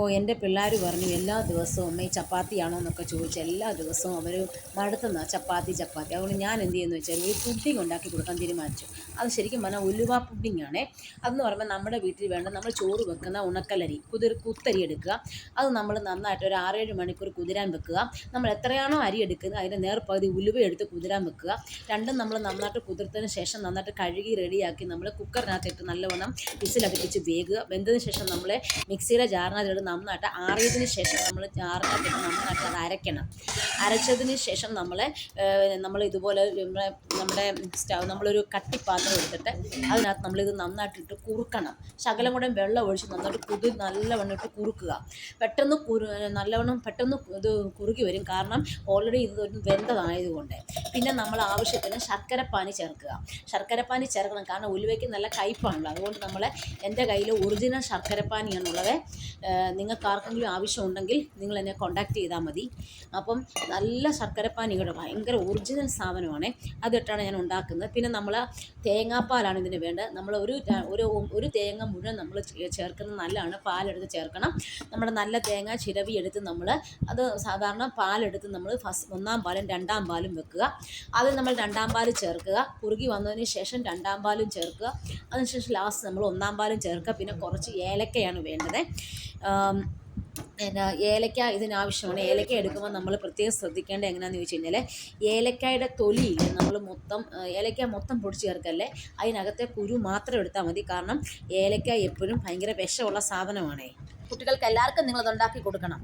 ഓ എന്റെ പിള്ളേർ പറഞ്ഞു എല്ലാ ദിവസവും അമ്മ ഈ ചപ്പാത്തിയാണോ എന്നൊക്കെ ചോദിച്ച് എല്ലാ ദിവസവും അവർ മടുത്തുന്ന ചപ്പാത്തി ചപ്പാത്തി. അതുകൊണ്ട് ഞാൻ എന്ത് ചെയ്യുന്നു വെച്ചാൽ ഒരു പുഡിംഗ് ഉണ്ടാക്കി കൊടുക്കാൻ തീരുമാനിച്ചു. അത് ശരിക്കും പറഞ്ഞാൽ ഉലുവ പുഡിംഗ് ആണേ അതെന്ന് പറയുമ്പോൾ നമ്മുടെ വീട്ടിൽ വേണ്ട നമ്മൾ ചോറ് വെക്കുന്ന ഉണക്കലരി കുതിർ കുത്തരി എടുക്കുക. അത് നമ്മൾ നന്നായിട്ട് ഒരു ആറേഴ് മണിക്കൂർ കുതിരാൻ വെക്കുക. നമ്മൾ എത്രയാണോ അരി എടുക്കുന്നത് അതിന്റെ നേർപ്പകുതി ഉലുവ എടുത്ത് കുതിരാൻ വെക്കുക. രണ്ടും നമ്മൾ നന്നായിട്ട് കുതിർത്തതിന് ശേഷം നന്നായിട്ട് കഴുകി റെഡിയാക്കി നമ്മൾ കുക്കറിനകത്തിട്ട് നല്ലവണ്ണം വിസിലടുപ്പിച്ച് വേകുക. വെന്തതിന് ശേഷം നമ്മൾ മിക്സിയുടെ ജാറിനകത്തിട്ട് നന്നായിട്ട് ആറിയതിന് ശേഷം നമ്മൾ ജാറിനകത്തിട്ട് നന്നായിട്ട് അത് അരയ്ക്കണം. അരച്ചതിന് ശേഷം നമ്മൾ നമ്മൾ ഇതുപോലെ നമ്മുടെ സ്റ്റവ് നമ്മളൊരു കട്ടിപ്പാത്രം എടുത്തിട്ട് അതിനകത്ത് നമ്മളിത് നന്നായിട്ടിട്ട് കുറുക്കണം. ശകലം കൂടെ വെള്ളം ഒഴിച്ച് നന്നായിട്ട് കുതി നല്ലവണ്ണം ഇട്ട് കുറുക്കുക. പെട്ടെന്ന് കുറു നല്ലവണ്ണം പെട്ടെന്ന് ഇത് കുറുകി വരും. കാരണം ഓൾറെഡി ഇത് വെന്തതായതുകൊണ്ട്. പിന്നെ നമ്മൾ ആവശ്യത്തിന് ശർക്കരപ്പാനി ചേർക്കുക. ശർക്കരപ്പാനി ചേർക്കണം. കാരണം ഉലുവയ്ക്ക് നല്ല കയ്പാണല്ലോ. അതുകൊണ്ട് നമ്മൾ എന്റെ കയ്യിൽ ഒറിജിനൽ ശർക്കരപ്പാനിയാണുള്ളത്. നിങ്ങൾക്ക് ആർക്കെങ്കിലും ആവശ്യമുണ്ടെങ്കിൽ നിങ്ങൾ എന്നെ കോൺടാക്റ്റ് ചെയ്താൽ മതി. അപ്പം നല്ല ശർക്കരപ്പാനിയുടെ ഭയങ്കര ഒറിജിനൽ സാധനമാണ്. അതിട്ടാണ് ഞാൻ ഉണ്ടാക്കുന്നത്. പിന്നെ നമ്മൾ തേങ്ങാപ്പാലാണ് ഇതിന് വേണ്ടത്. നമ്മൾ ഒരു ഒരു ഒരു തേങ്ങ മുഴുവൻ നമ്മൾ ചേർക്കുന്നത് നല്ലതാണ്. പാലെടുത്ത് ചേർക്കണം. നമ്മുടെ നല്ല തേങ്ങ ചിരവി എടുത്ത് നമ്മൾ അത് സാധാരണ പാലെടുത്ത് നമ്മൾ ഫസ്റ്റ് ഒന്നാം പാലും രണ്ടാം പാലും വെക്കുക. അതിൽ നമ്മൾ രണ്ടാം പാൽ ചേർക്കുക. കുറുകി വന്നതിന് ശേഷം രണ്ടാം പാലും ചേർക്കുക. അതിനുശേഷം ലാസ്റ്റ് നമ്മൾ ഒന്നാം പാലും ചേർക്കുക. പിന്നെ കുറച്ച് ഏലക്കയാണ് വേണ്ടത്. പിന്നെ ഏലക്ക ഇതിനാവശ്യമാണ്. ഏലക്ക എടുക്കുമ്പോൾ നമ്മൾ പ്രത്യേകം ശ്രദ്ധിക്കേണ്ടത് എങ്ങനെയാണെന്ന് ചോദിച്ചു കഴിഞ്ഞാൽ ഏലക്കായുടെ തൊലിയില്ല നമ്മൾ മൊത്തം ഏലക്ക മൊത്തം പൊടിച്ച് ചേർക്കല്ലേ? അതിനകത്തെ കുരു മാത്രം എടുത്താൽ മതി. കാരണം ഏലക്ക എപ്പോഴും ഭയങ്കര വിഷമുള്ള സാധനമാണേ. കുട്ടികൾക്ക് എല്ലാവർക്കും നിങ്ങളത് ഉണ്ടാക്കി കൊടുക്കണം.